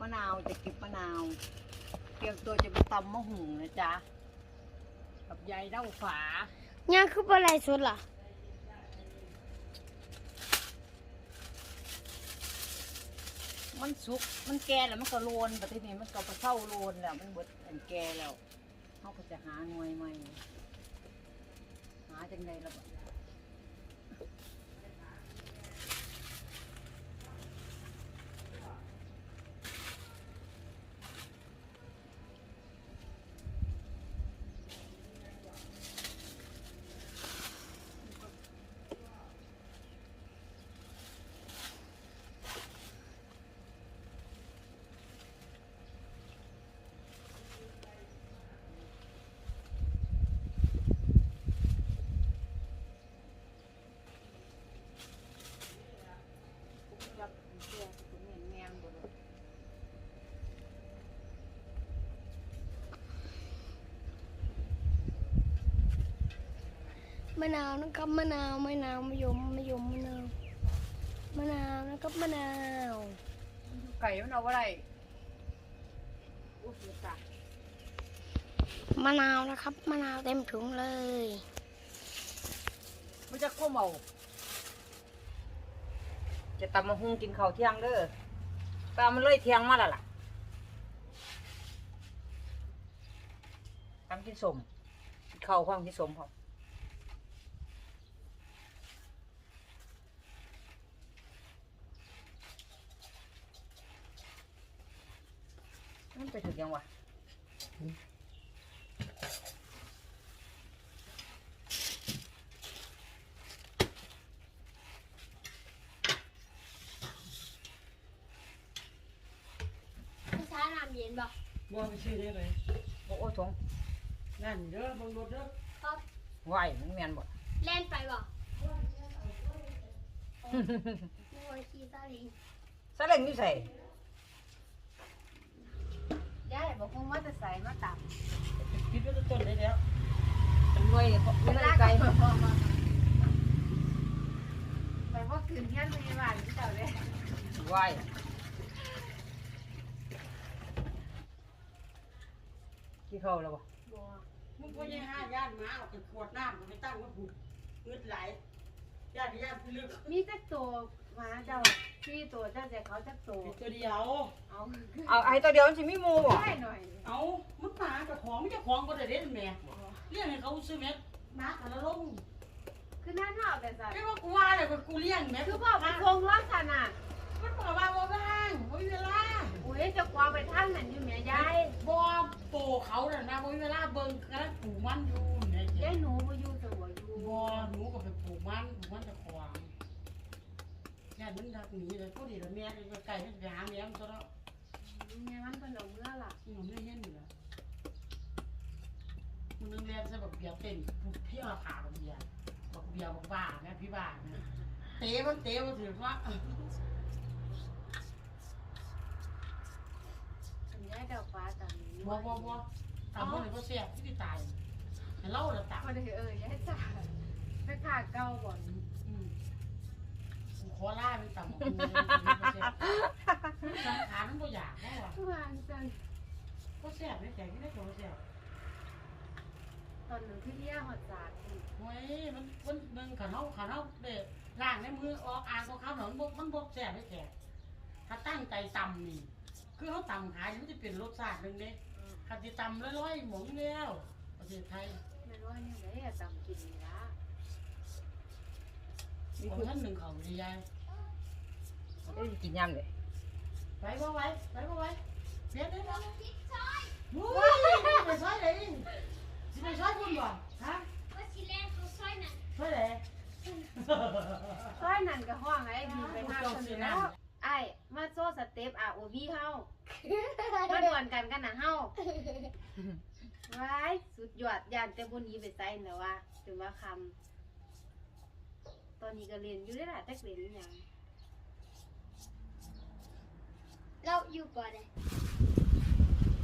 มะนาวจะเก็บมะนาว เตรียมตัวจะไปตำมะหุงนะจ๊ะกับยายเด้าฝาย่างคือปลาไหลสดล่ะมันสุก มันแก่แล้วมันก็โลนแต่ทีนี้มันก็ไปเข้าโลนแล้ว มันเบิดอันแก่แล้วเขาก็จะหาหน่วยใหม่ หาจังไดล่ะบัด จับเสื้อตัวแม่นแม่นบ่เลย มะนาวนะครับมะนาวมะนาวมะยมมะยมมะนาวมะนาวนะครับมะนาวไก่มันเอาอะไรอุ้ยตายมะนาวนะครับมะนาวเต็มถุงเลยมันจะข้าวเมาจะตำมะฮุงกินข้าวเที่ยงเด้อตามันเลยเที่ยงมาแล้วล่ะตำกินสมกินข้าวพร้อมกินสมพร้อม มันไปถึงยังวะพี่ช้าน้ำเย็นบ่บ่ไปซื้อได้ไหมโอ้โอ้ทงนั่ ส่มาตับคิดว่าจะต้นได้แล้วเป็นหน่วยเขาไม่ได้ไกลไปว่าคืนเที่ยงพยาบาลที่เจ้าเลยไหวที่เข้าแล้วบ่บัวมึงพ่อยังห้าญาติหมาเอาไปขวดน้ำก็ไปตั้งไว้ผูกเงืดไหลญาติญาติพี่ลึกมีจักตัวหมาเจ้าที่ตัวเจ้าแต่เขาจักตัวเป็นตัวเดียว เอาเอาไอ้ตัวเดียวมันสิมีหมูบ่ได้หน่อยเอามันหมาเกับของไม่เจ้าของก็ได้เด่นแม่เลี้ยงให้เขาซื้อแม่หมาแต่ละลงคือนั่นเนาะแต่ใส่แค่ว่ากูว่าเลยว่ากูเลี้ยงแม่คือบอกไปคงร้อนขนาดมันบอกว่าบ่ว่างบ่มีเวลาอุ้ยจะควางไปท่านนั่นอยู่แม่ยายบ่โปเขาน่ะนะบ่มีเวลาเบิ่งกำลังปลูกมันอยู่เนี่ยยาเจ๊ยหนูมาอยู่ตัวอยู่บ่หนูก็ไปปลูกมันปลูกมันจะขวางญาติมันดักหนีเลยพอดีแล้วแม่ก็ไก่มันไปหาแม่มันตัวแล้ว แม่มันเป็นหลงเมื่อล่ะนี่มันไม่เห็นอยู่แล้วมันนึงเรียนซะแบบเบียร์เต้นพี่เอาขาบักเบียร์บักเบียร์บักบ้าแม่พี่บ้านะเตะมันเตะมันถือว่าถึงยายดอกฟ้าตังนี้บัวบัวบัวตามมันเลยก็เสียบที่ตายแต่เล่าละตักมันเลยเออยายจ่าไปขาเก้าบ่อนอืมกูขอล่าเป็นต่ำของกู สังขารมันบ่อยากเพราะว่าทุกวันจังก็เสียบไม่แต่ที่ได้ตัวเสียบตอนหนูที่เรียกหอดจากอีกเฮ้ยมันมันมึงขันเฮาขันเฮาเด็ล่างในมือออกอ่างของเขาหนอนบกมันบกเสียบไม่แก่ถ้าตั้งใจตำนี่ คือเขาตำขายมันจะเป็นรสชาติหนึ่งเด้ถ้าจะตำร้อยๆหมงแล้วประเทศไทยไม่รู้ว่าเนี่ยได้ตำกินนี่ละของท่านหนึ่งเขาดียาย ได้กินยำเลยไปบ่ไหว้ไปบ่ไหว้เสียได้แล้วโอ้ยไปซอยไหนสิไปซอยคุณบ่ฮะว่าสิเล่นเขาซอยน่ะซอยไหนต้อยนั่นก็ห้องไอ้ดีไปห้าคนอยู่แล้วไอ้มาโซ่สเต็ปอะโอวีเฮามาดวลกันกันนะเฮาว้ายสุดยอดยานแต่บุญยีไปใส่แล้วว่าถึงว่าคำตอนนี้ก็เรียนอยู่ได้ล่ะจักเรียนอหยัง เราอยู่ก่อนเลย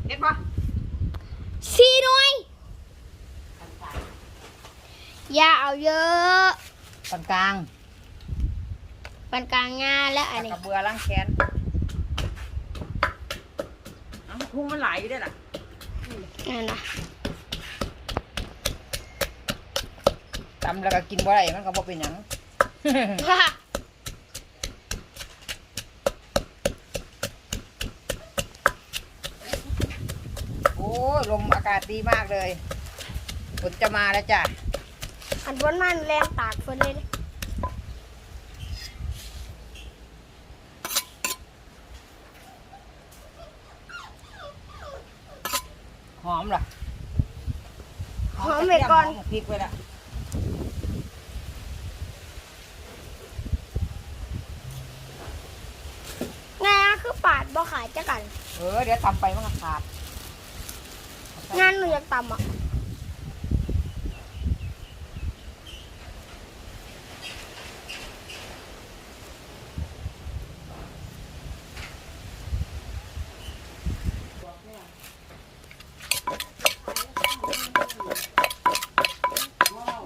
เด็ดปะสี่หน่วยอย่าเอาเยอะปานกลางปานกลางงานและอันแล้วนี้กับเบือล้างแขนพุงมันไหลได้ล่ะนั่นนะตำแล้วก็กินบ่ได้มันก็บ่เป็นหยัง ฮ่า โอ้ย ลมอากาศดีมากเลยฝนจะมาแล้วจ้ะอันบนมันแรงตากฝนเลยเด้หอมเหรอหอมไปก่อนหมพริกไว้ละงาคือปาดบ่ขายจะกัน เออ เดี๋ยวตำไปมันก็ขาด งานหนูอยากตำอะ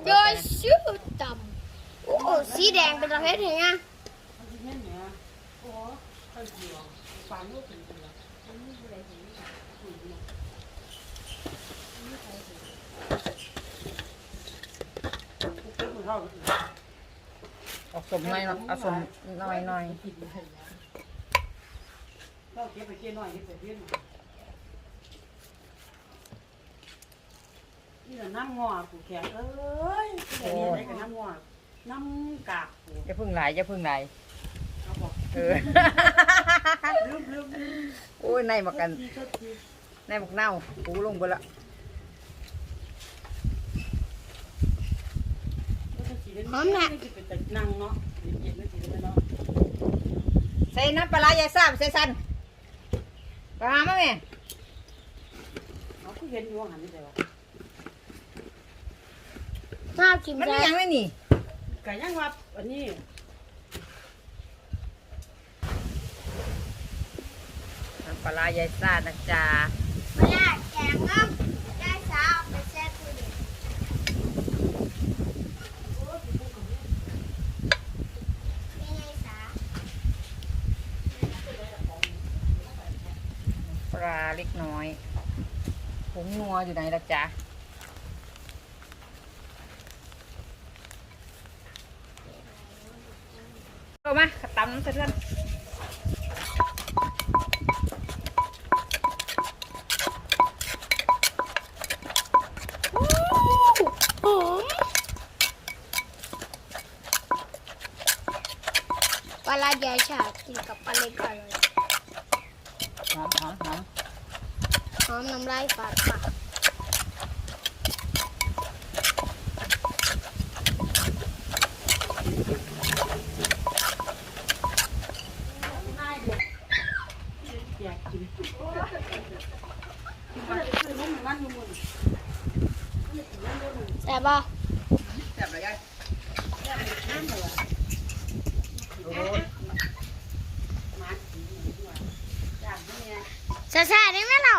โดยชื่อตำโอ้โหสีแดงเป็นประเภทไหนอะ มันสิแม่นเนี่ยโอ้ค่อยเดียวฝานลูกเป็นตัวมันมีอะไรเห็นคุยเนาะเก็บมือเท่า เอาสมหน่อยเนาะเอาสมหน่อยหน่อยเราเก็บไปเก็บหน่อยเก็บไปเก็บหน่อยนี่แหละน้ำงอกูแข็งเอ้ยแต่เนี่ยได้กับน้ำงอน้ำกากกูจะพึ่งไหลจะพึ่งไหลเอาบอกเออ ลืมลืมลืมโอ้ยในบักกัน ทีก็ที ในบักเน่าปูลงไปละ หอมแหละเป็นแต่นั่งเนาะเย็นๆไม่ทีเลยเนาะใส่น้ำปลาร้ายายซ่าใส่สันปลาร้ามาแม่เขาก็เห็นอยู่หันนี่แต่ว่าน่ากินมันเลมียหยังไหมนี่ไก่ย่างว่าอันนี้น้ำปลาร้ายายซ่านะจ๊ะไม่ได้แกงน้ำได้สาวไปแช่ตู้เย็นไม่ไงสา ปลาเล็กน้อยผ งนัวอยู่ไหนละจ๊ะเอามาตำน้ำเพื่อนหอมปลาร้าใหญ่ฉาดกินกับปลาเล็กอร่อย หอมหอมหอม ห อมน้ำลายฝาดปากแจกกินมันจะซื้อมันมันอยู่มึงแต่บ่แซ่บเลยยายโอ้ยมาสีด้วยจานนี่ซาซาได้ไหมเรา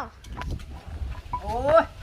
โ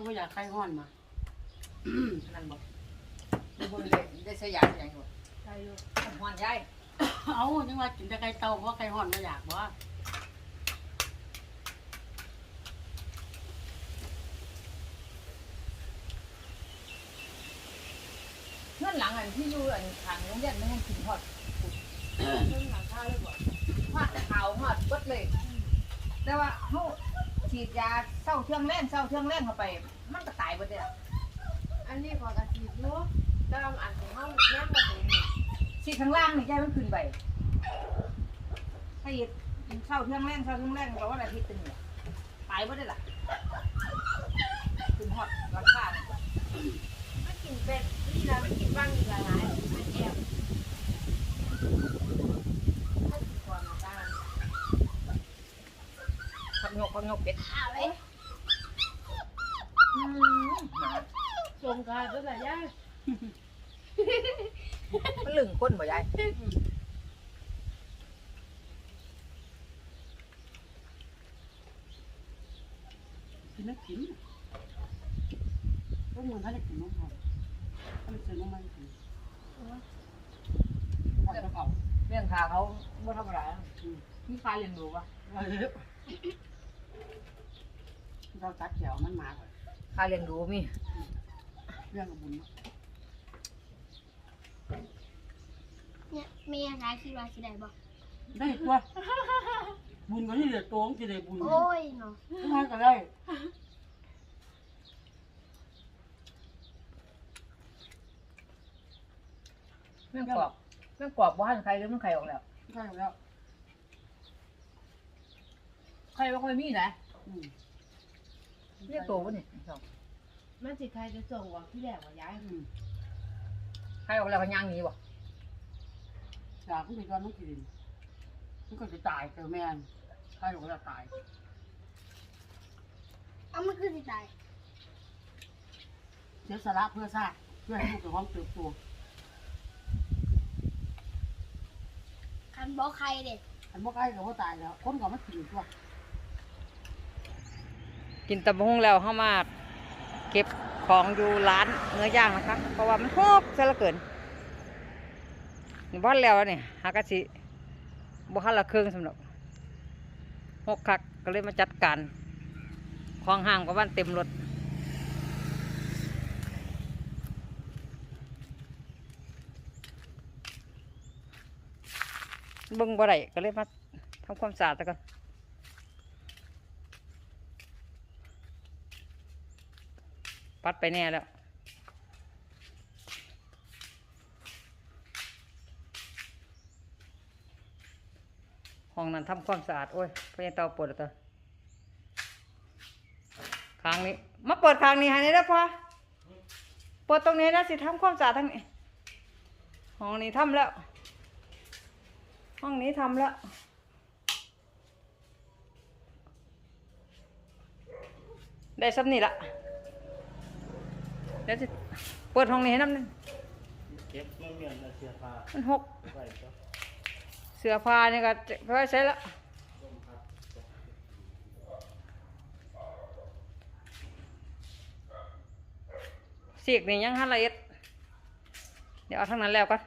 ต้องก็อยากใครห้อนมานั่นบอกดูบนเลยได้สยามอย่างอยู่ใช่ลูกหอนยายเอาจังว่ากินแต่ไก่เตาเพราะไก่ห้อนไม่อยากบ่เงื่อนหลังอันที่อยู่อันทางโรงเรียนมันถึงหอดเรื่องหลังข้าวเลยบอกหอดขาวหอดเบิดเลย แต่ว่าเขา ฉีดยาเศร้าเทื่องแรงเศร้าเทื่องแรงเข้าไป มันก็ตายหมดเลยอะอันนี้พอกระสีลูกแต่ว่าอันของเขาแม่มาเห็นนี่ฉีดข้างล่างนี่ยายมันขึ้นไปถ้าฉีดเศร้าเทื่องแรงเศร้าเทื่องแรงแปลว่าอาทิตย์เป็นเนี่ยตายหมดเลยล่ะขึ้นหอดราคาเนี่ยไม่กินเป็ดนี่นะไม่กินบ้างอีกหลายๆไม่แอบถ้ากินก่อนมาได้ พักงกพักงกเป็ดเอาไว้อืมหมาสงกรารด้วยแหละย่ามันลึงก้นบ่ยายกินไม่กินพวกมึงถ้าได้กินนมหอมถ้าไม่ซื้อนมมันกินหอมจะเผาเรื่องขาเขาบ่ธรรมดามีค่าเลี้ยงดูปะ เราตัดแถวมันมาก่อนค่าเลี้ยงดูมีเรื่องกับบุญเนี่ยเมียขายคิดว่าสิได้บ่ได้ตัวบุญก็ที่เหลือตัวจะได้บุญโอ้ยเนาะทำไมก็ได้แม่งกรอบแม่งกรอบบ่ทันใครหรือมันไข่ออกแล้วได้แล้วไข่บ่ค่อยมีนะอืม เรียกโตบ่นี่ครับมันสิใครจะส่งว่าที่แรกว่าย้ายอืมไข่ออกแล้วก็ย่างหนี้บ่อยากขึ้นไปก่อนต้องกินมันก็จะตายเจอแม่นใครบอกว่าจะตายเอามันคือสิตายเสียสละเพื่อชาติเพื่อให้ลูกกับความเติบโตคันบ่ใครเด็ดอันบ่ใกล้กับว่าตายแล้ว คนก็มากินตัว กินตะบงแล้วเฮามาเก็บของอยู่ร้านเนื้อย่างนะคะ เพราะว่ามันฮกซะเหลือเกินนี่บ่แล้วนี่หากะสิบ่ทันละเครื่องสำหรับฮกคักก็เลยมาจัดการของห้างก็วันเต็มรถบิ่งบ่ได้ก็เลยมาทำความสะอาดแต่ก่อน ปัดไปแน่แล้ว ห้องนั้นทำความสะอาด โอ้ยพยาเตาปวดตัวครั้งนี้ มาเปิดครั้งนี้ให้ได้แล้วพอเปิดตรงนี้นะสิทำความสะอาดทั้งนี้ ห้องนี้ทำแล้ว ห้องนี้ทำแล้วได้ซ้ำนี่ละ ดี๋ยวจะเปิดห้องนี้ให้น้ำหนึงเก็บเงินเมียนและเสียผ้ามันหก ไว้ก็เสื้อผ้านี่ก็จะไว้ใช้แล้วสีกนี่ยังห้าละเอียดเดี๋ยวเอาทั้งนั้นแล้วก่อน